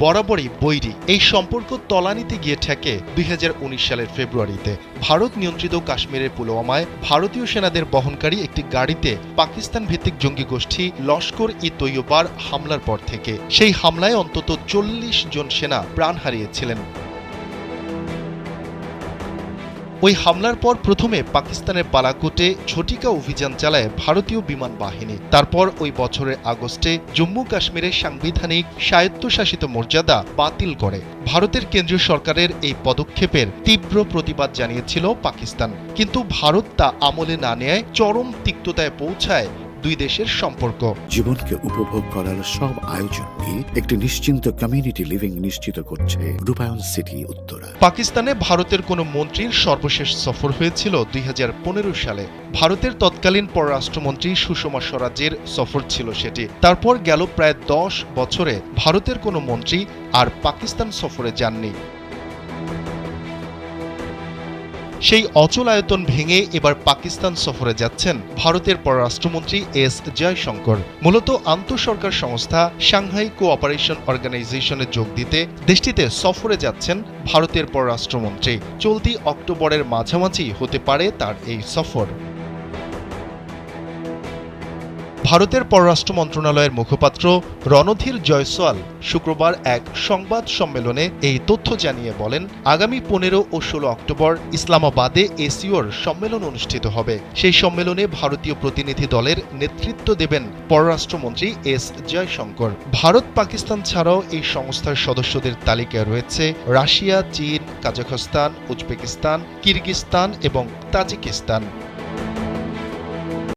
বরাবরই বৈরি। এই সম্পর্ক তলানিতে গিয়ে ঠেকে দুই হাজার উনিশ সালের ফেব্রুয়ারিতে। ভারত নিয়ন্ত্রিত কাশ্মীরের পুলওয়ামায় ভারতীয় সেনাদের বহনকারী একটি গাড়িতে পাকিস্তান ভিত্তিক জঙ্গি গোষ্ঠী লস্কর ই তৈয়বার হামলার পর থেকে। সেই হামলায় অন্তত চল্লিশ জন সেনা প্রাণ হারিয়েছিলেন। ওই হামলার পর প্রথমে পাকিস্তানের পালাকোটে ঝটিকা অভিযান চালায় ভারতীয় বিমান বাহিনী। তারপর ওই বছরের আগস্টে জম্মু কাশ্মীরের সাংবিধানিক স্বায়ত্তশাসিত মর্যাদা বাতিল করে। ভারতের কেন্দ্রীয় সরকারের এই পদক্ষেপের তীব্র প্রতিবাদ জানিয়েছিল পাকিস্তান। কিন্তু ভারত তা আমলে না নেয় চরম তিক্ততায় পৌঁছায় দুই দেশের সম্পর্ক। জীবনকে উপভোগ করার সব আয়োজনকে একটি নিশ্চিন্ত কমিউনিটি লিভিং নিশ্চিত করছে রূপায়ণ সিটি উত্তরা। পাকিস্তানে ভারতের কোনো মন্ত্রীর সর্বশেষ সফর হয়েছিল দুই হাজার পনেরো সালে। ভারতের তৎকালীন পররাষ্ট্রমন্ত্রী সুষমা স্বরাজের সফর ছিল সেটি। তারপর গেল প্রায় দশ বছরে ভারতের কোনো মন্ত্রী আর পাকিস্তান সফরে যাননি। সেই অচল আয়তন ভেঙে এবার পাকিস্তান সফরে যাচ্ছেন ভারতের পররাষ্ট্রমন্ত্রী এস জয়শঙ্কর। মূলত আন্তঃসরকার সংস্থা সাংহাই কোঅপারেশন অর্গানাইজেশনে যোগ দিতে দেশটিতে সফরে যাচ্ছেন ভারতের পররাষ্ট্রমন্ত্রী। চলতি অক্টোবরের মাঝামাঝি হতে পারে তার এই সফর। ভারতের পররাষ্ট্র মন্ত্রণালয়ের মুখপাত্র রণধীর জয়সওয়াল শুক্রবার এক সংবাদ সম্মেলনে এই তথ্য জানিয়ে বলেন, আগামী পনেরো ও ষোলো অক্টোবর ইসলামাবাদে এসিওর সম্মেলন অনুষ্ঠিত হবে। সেই সম্মেলনে ভারতীয় প্রতিনিধি দলের নেতৃত্ব দেবেন পররাষ্ট্রমন্ত্রী এস জয়শঙ্কর। ভারত পাকিস্তান ছাড়াও এই সংস্থার সদস্যদের তালিকায় রয়েছে রাশিয়া, চীন, কাজাখস্তান, উজবেকিস্তান, কিরগিস্তান এবং তাজিকিস্তান।